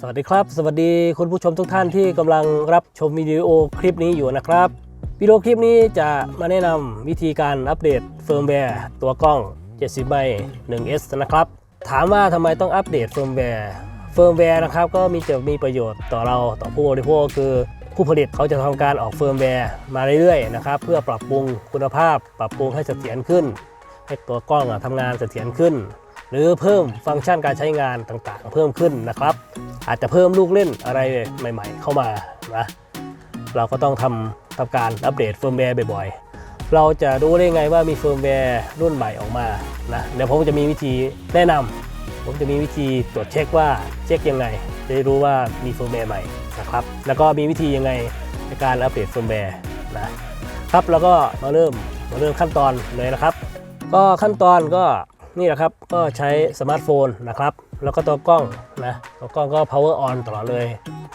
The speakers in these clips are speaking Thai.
สวัสดีครับ สวัสดีคุณผู้ชมทุกท่านที่กำลังรับชมวิดีโอคลิปนี้อยู่นะครับวิดีโอคลิปนี้จะมาแนะนำวิธีการอัปเดตเฟิร์มแวร์ตัวกล้อง 70ไม 1S นะครับ ถามว่าทำไมต้องอัปเดตเฟิร์มแวร์เฟิร์มแวร์นะครับก็มีจะมีประโยชน์ต่อเราต่อผู้บริโภคก็คือผู้ผลิตเขาจะทำการออกเฟิร์มแวร์มาเรื่อยๆนะครับเพื่อปรับปรุงคุณภาพ ปรับปรุงให้เสถียรขึ้น ให้ตัวกล้องอะทำงานเสถียรขึ้น หรือเพิ่มฟังก์ชันการใช้งานต่างๆ เพิ่มขึ้นนะครับ อาจจะเพิ่มลูกเล่นอะไรใหม่ ๆ เข้ามานะเราก็ต้องทำทำการอัปเดตเฟิร์มแวร์บ่อยๆ เราจะรู้ได้ไงว่ามีเฟิร์มแวร์รุ่นใหม่ออกมานะเดี๋ยวผมจะมีวิธีแนะนำผมจะมีวิธีตรวจเช็คว่าเช็คยังไงจะได้รู้ว่ามีเฟิร์มแวร์ใหม่นะครับแล้วก็มีวิธียังไงในการอัปเดตเฟิร์มแวร์นะครับแล้วก็มาเริ่มมาเริ่มขั้นตอนเลยนะครับ ก็ขั้นตอนก็ นี่แหละครับก็ใช้สมาร์ทโฟนนะครับ แล้วก็ตัวกล้องนะตัวกล้องก็ power on ตลอดเลย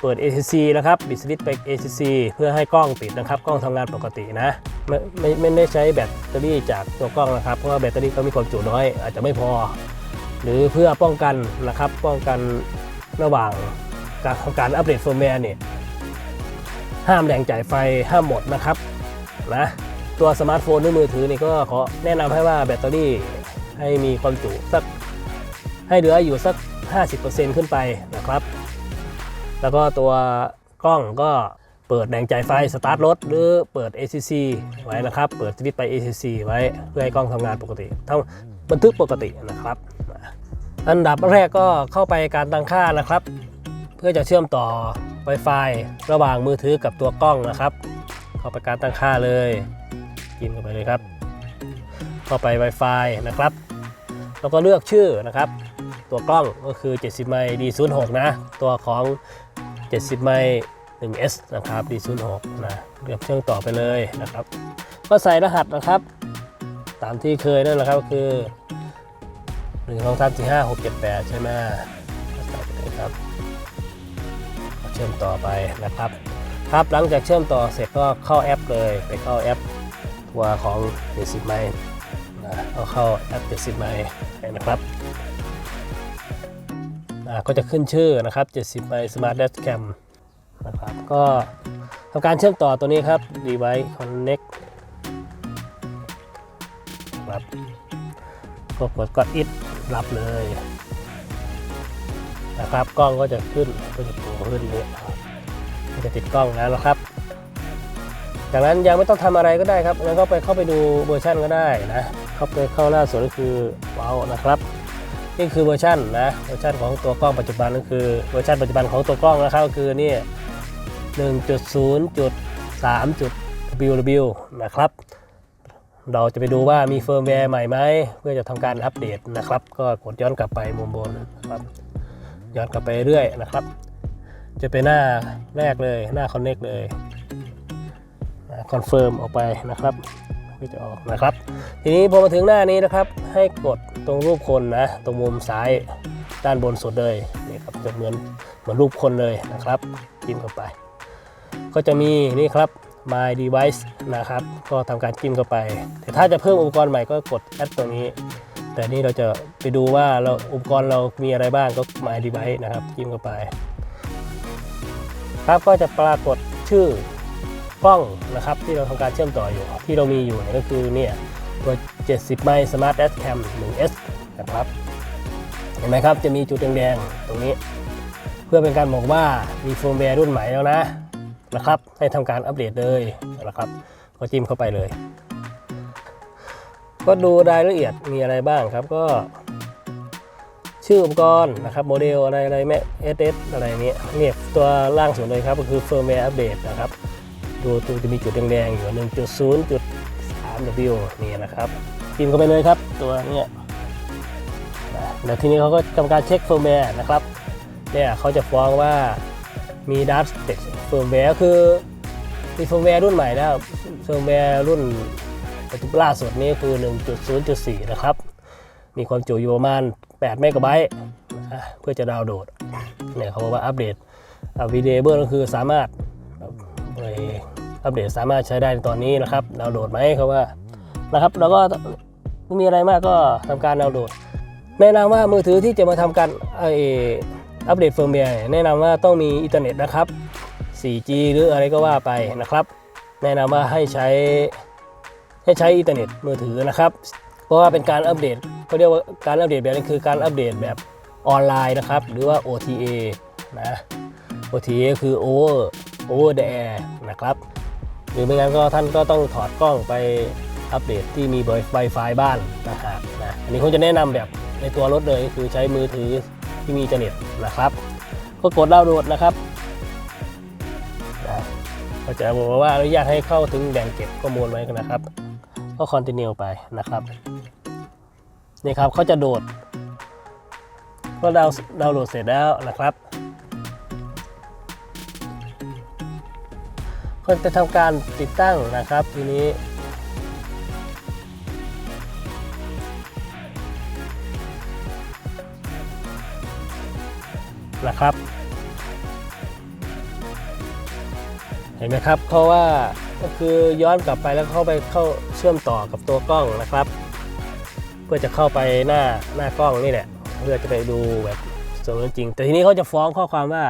เปิด ACC นะครับบิดสวิตช์ไป ACC เพื่อให้กล้องติดนะครับ กล้องทำงานปกตินะ ไม่ไม่ไม่ได้ใช้แบตเตอรี่จากตัวกล้องนะครับ เพราะว่าแบตเตอรี่ก็มีความจุน้อย อาจจะไม่พอ หรือเพื่อป้องกันนะครับ ป้องกันระหว่างการทำการอัปเดตเฟิร์มแวร์เนี่ยห้ามแรงจ่ายไฟห้ามหมดนะครับนะตัวสมาร์ทโฟนหรือมือถือนี่ก็ขอแนะนำให้ว่าแบตเตอรี่ ให้มีความจุสักให้เหลืออยู่สัก 50%ขึ้นไปนะครับ แล้วก็ตัวกล้องก็เปิดแรงจ่ายไฟสตาร์ทรถหรือเปิด ACC ไว้นะครับ เปิดสวิตช์ไป ACC ไว้เพื่อให้กล้องทำงานปกติทั้งบันทึกปกตินะครับ อันดับแรกก็เข้าไปการตั้งค่านะครับ เพื่อจะเชื่อมต่อ Wi-Fi ระหว่างมือถือกับตัวกล้องนะครับ เข้าไปการตั้งค่าเลย กินเข้าไปเลยครับ เข้าไป Wi-Fi นะครับ แล้วก็เลือกชื่อนะครับ ตัวกล้องก็คือ 70 ไมล์ D06 นะ ตัวของ 70 ไม 1S นะครับ D06 นะเลือกเชื่อมต่อไปเลยนะครับ ก็ใส่รหัสนะครับ ตามที่เคยนั่นแหละครับก็คือ1 2 3 4 5 6 7 8ใช่ไหมก็ใส่ไปเลยครับ เชื่อมต่อไปนะครับ ครับหลังจากเชื่อมต่อเสร็จก็เข้าแอปเลย ไปเข้าแอปตัวของ70ไมนะ เอาเข้าแอป70 ไมล์นะครับก็จะขึ้นชื่อนะครับ70 ไมล์ Smart Dash Cam นะครับก็ทำการเชื่อมต่อตัวนี้ครับ Device Connect ครับก็กดกดอิดรับเลยนะครับกล้องก็จะขึ้นก็จะโผล่ขึ้นนี้ก็จะติดกล้องแล้วนะครับ จากนั้นยังไม่ต้องทำอะไรก็ได้ครับแล้วก็ไปเข้าไปดูเวอร์ชันก็ได้นะ เข้าไปเข้าหน้าสุดก็คือว้าวนะครับ นี่คือเวอร์ชันนะเวอร์ชันของตัวกล้องปัจจุบันก็คือเวอร์ชันปัจจุบันของตัวกล้องนะครับก็คือนี่ 1.0.3.ww นะครับ เราจะไปดูว่ามีเฟิร์มแวร์ใหม่ไหมเพื่อจะทำการอัปเดตนะครับ ก็กดย้อนกลับไปมุมบนนะครับย้อนกลับไปเรื่อยนะครับ จะเป็นหน้าแรกเลยหน้า Connect เลยคอนเฟิร์มออกไปนะครับ ก็จะออกนะครับ ทีนี้พอมาถึงหน้านี้นะครับ ให้กดตรงรูปคนนะ ตรงมุมซ้ายด้านบนสุดเลยนี่ครับจะเหมือนเหมือนรูปคนเลยนะครับจิ้มเข้าไป ก็จะมีนี่ครับ my device นะครับ ก็ทำการจิ้มเข้าไป แต่ถ้าจะเพิ่มอุปกรณ์ใหม่ก็กดแอดตัวนี้ แต่นี่เราจะไปดูว่าเราอุปกรณ์เรามีอะไรบ้างก็ my device นะครับจิ้มเข้าไป ครับก็จะปรากฏชื่อ กล้องนะครับที่เราทำการเชื่อมต่ออยู่ ที่เรามีอยู่เนี่ยก็คือเนี่ยตัว 70 ไมล์ Smart Dash Cam 1S นะครับ เห็นไหมครับ จะมีจุดแดงๆ ตรงนี้ เพื่อเป็นการบอกว่ามีเฟิร์มแวร์รุ่นใหม่แล้วนะนะครับ ให้ทำการอัปเดตเลยนะครับ ก็จิ้มเข้าไปเลย ก็ดูรายละเอียดมีอะไรบ้างครับ ก็ ชื่ออุปกรณ์นะครับ โมเดลอะไรอะไรแม่ SS อะไรนี้เนี่ยตัวล่างสุดเลยครับ ก็คือ firmware update นะครับ ดูตัวจะมีจุดแดงๆอยู่ 1.0.3W นี่นะครับพิมพ์เข้าไปเลยครับตัวเนี้ยนะแล้วทีนี้เขาก็ทำการเช็ค firmware นะครับเนี่ยเขาจะฟ้องว่ามี Dark Text firmware ก็คือมี firmware รุ่นใหม่แล้ว firmware รุ่นปัจจุบันล่าสุดนี้คือ 1.0.4 นะครับ มีความจุอยู่ประมาณ 8 เมกะไบต์เพื่อจะดาวน์โหลดเนี่ยเขาบอกว่าอัปเดตวีดีเบิลก็คือสามารถไป อัปเดตสามารถใช้ได้ในตอนนี้นะครับดาวน์โหลดไหมเขาว่านะครับแล้วก็ไม่มีอะไรมากก็ทำการดาวน์โหลด แนะนำว่ามือถือที่จะมาทำการไออัปเดตเฟิร์มแวร์แนะนำว่าต้องมีอินเทอร์เน็ตนะครับ 4G หรืออะไรก็ว่าไปนะครับ แนะนำว่าให้ใช้ให้ใช้อินเทอร์เน็ตมือถือนะครับ เพราะว่าเป็นการอัปเดตเขาเรียกว่าการอัปเดตแบบนี้คือการอัปเดตแบบออนไลน์นะครับ หรือว่า OTA นะ OTA คือ over over the air นะครับ หรือไม่งั้นก็ท่านก็ต้องถอดกล้องไปอัปเดตที่มี Wi-Fi บ้านนะฮะนะอันนี้ผมจะแนะนำแบบในตัวรถเลยคือใช้มือถือที่มีอินเทอร์เน็ตนะครับ ก็กดดาวน์โหลดนะครับนะก็จะบอกว่าอนุญาตให้เข้าถึงแหล่งเก็บข้อมูลไว้นะครับ ก็คอนติเนียไปนะครับนี่ครับเขาจะโดดก็ดาวน์ดาวน์โหลดเสร็จแล้วนะครับ ก็จะทำการติดตั้งนะครับทีนี้นะครับ เห็นไหมครับ เพราะว่าก็คือย้อนกลับไปแล้วเข้าไปเข้าเชื่อมต่อกับตัวกล้องนะครับ เพื่อจะเข้าไปหน้าหน้ากล้องนี่แหละเพื่อจะไปดูแบบสมจริง แต่ทีนี้เขาจะฟ้องข้อความว่า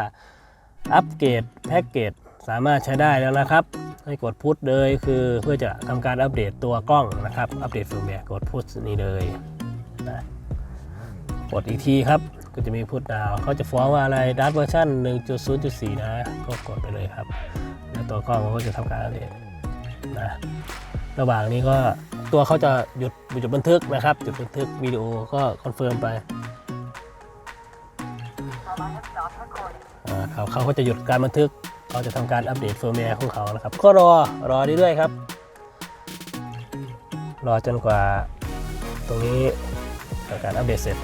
อัปเกรดแพ็กเกจ สามารถใช้ได้แล้วนะครับ ให้กดพุทเลยคือเพื่อจะทำการอัปเดตตัวกล้องนะครับ อัปเดตเฟิร์มแวร์กดพุทนี่เลยนะกดอีกทีครับก็จะมีพุทดาวเขาจะฟ้องว่าอะไรดัตเวอร์ชัน1.0.4 นะ ก็กดไปเลยครับ แล้วตัวกล้องก็จะทำการอัปเดตนะระหว่างนี้ก็ตัวเขาจะหยุดหยุดบันทึกนะครับหยุดบันทึกวิดีโอก็คอนเฟิร์มไปเขาเขาก็จะหยุดการบันทึก เขาจะทำการอัปเดตเฟิร์มแวร์ของเขานะครับ ก็รอรอเรื่อยๆครับ รอจนกว่าตรงนี้ทำการอัปเดตเสร็จ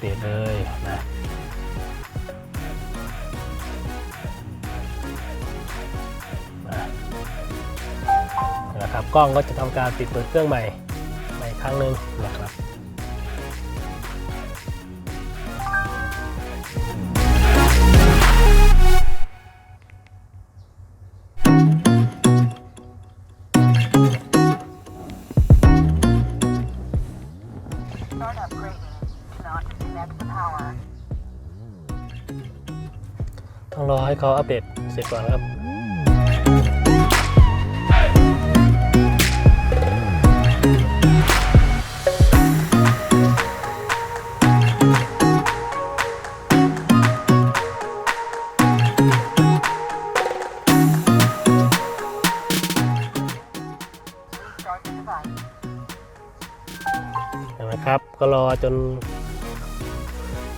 เดตเลยนะนะนะครับกล้องก็จะทำการปิดเปิดเครื่องใหม่ใหม่ครั้งหนึ่งนะครับ เขาอัปเดตเสร็จก่อนครับนไหมครับก็รอจน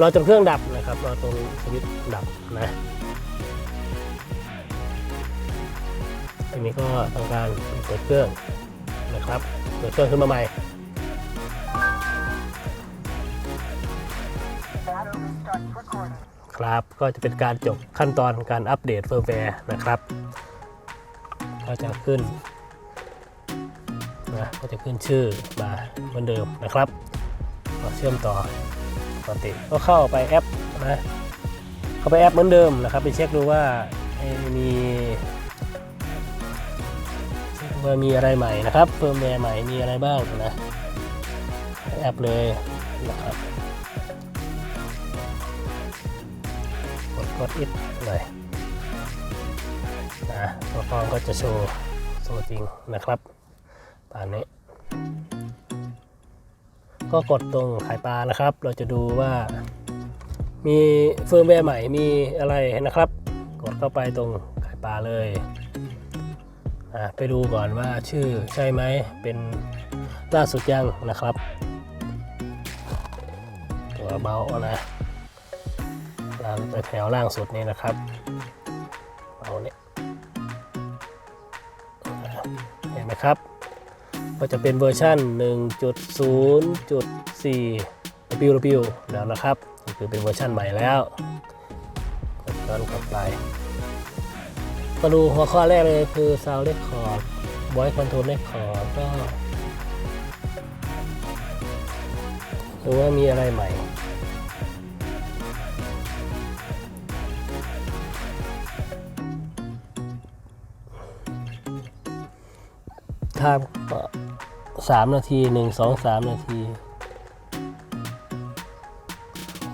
รอจนเครื่องดับนะครับ รอตรงสวิตช์ดับนะีนี้ก็ทำการเปิดเครื่องนะครับเปิดเครื่องขึ้นมาใหม่ครับก็จะเป็นการจบขั้นตอนการอัปเดตเฟิร์มแวร์นะครับ ก็จะขึ้นนะก็จะขึ้นชื่อมาเหมือนเดิมนะครับก็เชื่อมต่อปกติก็เข้าไปแอปนะเข้าไปแอปเหมือนเดิมนะครับ ไปเช็คดูว่ามี ว่ามีอะไรใหม่นะครับเฟิร์มแวร์ใหม่มีอะไรบ้างนะแอปเลยนะครับกดกดอิดเลยนะตัวฟองก็จะโชว์โชว์จริงนะครับตามนี้ ก็กดตรงขายปลานะครับ เราจะดูว่ามีเฟิร์มแวร์ใหม่มีอะไรนะครับ กดเข้าไปตรงขายปลาเลย ไปดูก่อนว่าชื่อใช่ไหมเป็นล่าสุดยังนะครับ ตัวเบานะล่างไปแถวล่างสุดนี่นะครับเอาเนี่ยเห็นไหมครับ ก็จะเป็นเวอร์ชัน1.0.4 WW แล้วนะครับคือเป็นเวอร์ชันใหม่แล้วกดย้อนกลับไป มาดูหัวข้อแรกเลยคือ Sound Record Voice Control Record ก็ดูว่ามีอะไรใหม่ ถ้าสามนาทีหนึ่งสองสามนาที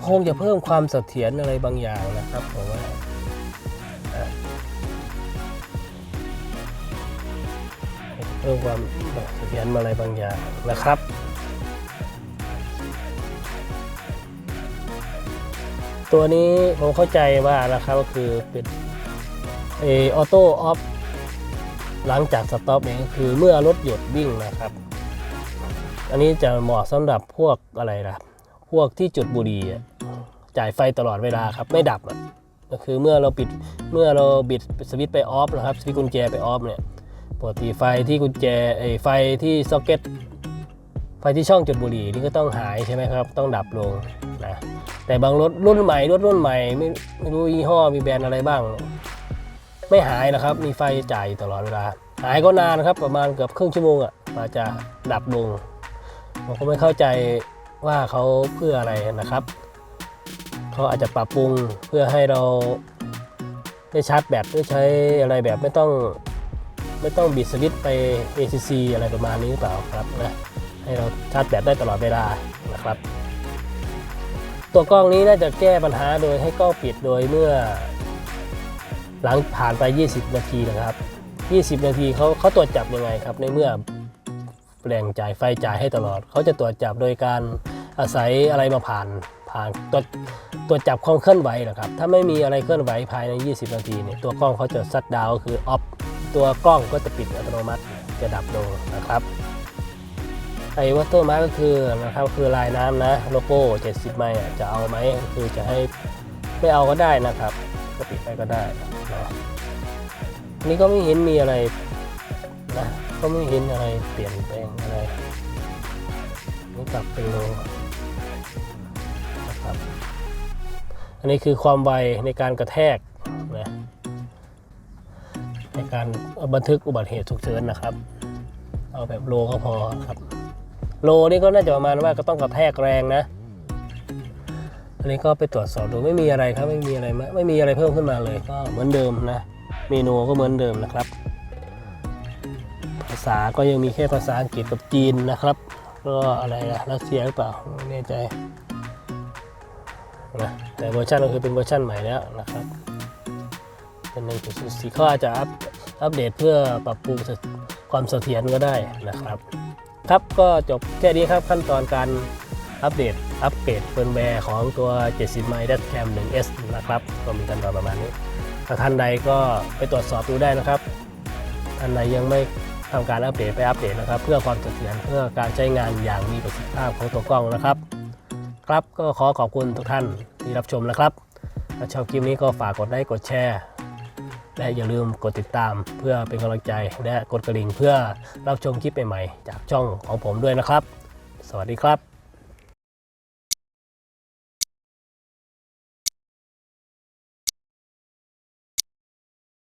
คงจะเพิ่มความเสถียรอะไรบางอย่างนะครับผมว่า พิ่มความเสถียรอะไรบางอย่างนะครับตัวนี้ผมเข้าใจว่านะครับก็คือเป็นเอออโต้ออฟหลังจากสต็อปเองคือเมื่อรถหยุดวิ่งนะครับ อันนี้จะเหมาะสำหรับพวกอะไรล่ะพวกที่จุดบุหรี่จ่ายไฟตลอดเวลาครับไม่ดับก็คือเมื่อเราปิดเมื่อเราบิดสวิตช์ไปออฟนะครับสวิตช์กุญแจไปออฟเนี่ย ปกติไฟที่กุญแจไอ้ไฟที่ซ็อกเก็ตไฟที่ช่องจุดบุหรี่นี่ก็ต้องหายใช่ไหมครับ ต้องดับลงนะแต่บางรถรุ่นใหม่รถรุ่นใหม่ไม่ไม่รู้ยี่ห้อมีแบรนด์อะไรบ้าง ไม่หายนะครับ มีไฟจ่ายตลอดเวลา หายก็นานครับประมาณเกือบครึ่งชั่วโมงอะ่ะกว่าจะดับลงผมก็ไม่เข้าใจว่าเขาเพื่ออะไรนะครับเขาอาจจะปรับปรุงเพื่อให้เราได้ชาร์จแบตหรือใช้อะไรแบบไม่ต้อง ไม่ต้องบิดสวิตช์ไป ACC อะไรประมาณนี้หรือเปล่าครับนะให้เราชาร์จแบตได้ตลอดเวลานะครับ ตัวกล้องนี้น่าจะแก้ปัญหาโดยให้กล้องปิดโดยเมื่อ หลังผ่านไป 20 นาทีนะครับ 20 นาทีเขาเขาตรวจจับยังไงครับ ในเมื่อแหล่งจ่ายไฟจ่ายให้ตลอด เขาจะตรวจจับโดยการอาศัยอะไรมาผ่านผ่านตรวตรวจับความเคลื่อนไหวนะครับ ถ้าไม่มีอะไรเคลื่อนไหวภายใน 20 นาทีเนี่ยตัวกล้องเขาจะซัดดาวก็คือออฟ ตัวกล้องก็จะปิดอัตโนมัติจะดับลงนะครับไอ้วัตเตอร์มาร์ก็คือนะครับคือลายน้ำนะโลโก้ 70 ไมล์จะเอาไหมคือจะให้ไม่เอาก็ได้นะครับ ก็ปิดไปก็ได้นะอันนี้ก็ไม่เห็นมีอะไรนะก็ไม่เห็นอะไรเปลี่ยนแปลงอะไรนี่กลับเป็นโลนะครับ อันนี้คือความไวในการกระแทก ในการบันทึกอุบัติเหตุฉุกเฉินนะครับ เอาแบบโลก็พอครับ โลนี่ก็น่าจะประมาณว่าก็ต้องกระแทกแรงนะ อันนี้ก็ไปตรวจสอบดูไม่มีอะไรครับไม่มีอะไรไม่มีอะไรเพิ่มขึ้นมาเลย ก็เหมือนเดิมนะเมนูก็เหมือนเดิมนะครับ ภาษาก็ยังมีแค่ภาษาอังกฤษกับจีนนะครับก็อะไรนะรัสเซียหรือเปล่าไม่แน่ใจนะแต่เวอร์ชันก็คือเป็นเวอร์ชันใหม่แล้วนะครับ เป็นหนึ่งจุดสี่เขาอาจจะอัพอัปเดตเพื่อปรับปรุงความเสถียรก็ได้นะครับ ครับก็จบแค่นี้ครับขั้นตอนการอัปเดตอัปเกรดเฟิร์มแวร์ของตัว 70ไมล์ Dash Cam 1S นะครับ ก็มีขั้นตอนประมาณนี้ ถ้าท่านใดก็ไปตรวจสอบดูได้นะครับ ท่านใดยังไม่ทำการอัปเดตไปอัปเดตนะครับ เพื่อความเสถียรเพื่อการใช้งานอย่างมีประสิทธิภาพของตัวกล้องนะครับ ครับก็ขอขอบคุณทุกท่านที่รับชมนะครับถ้าชอบคลิปนี้ก็ฝากกดไลค์กดแชร์ และอย่าลืมกดติดตามเพื่อเป็นกำลังใจและกดกระดิ่งเพื่อรับชมคลิปใหม่ๆจากช่องของผมด้วยนะครับ สวัสดีครับ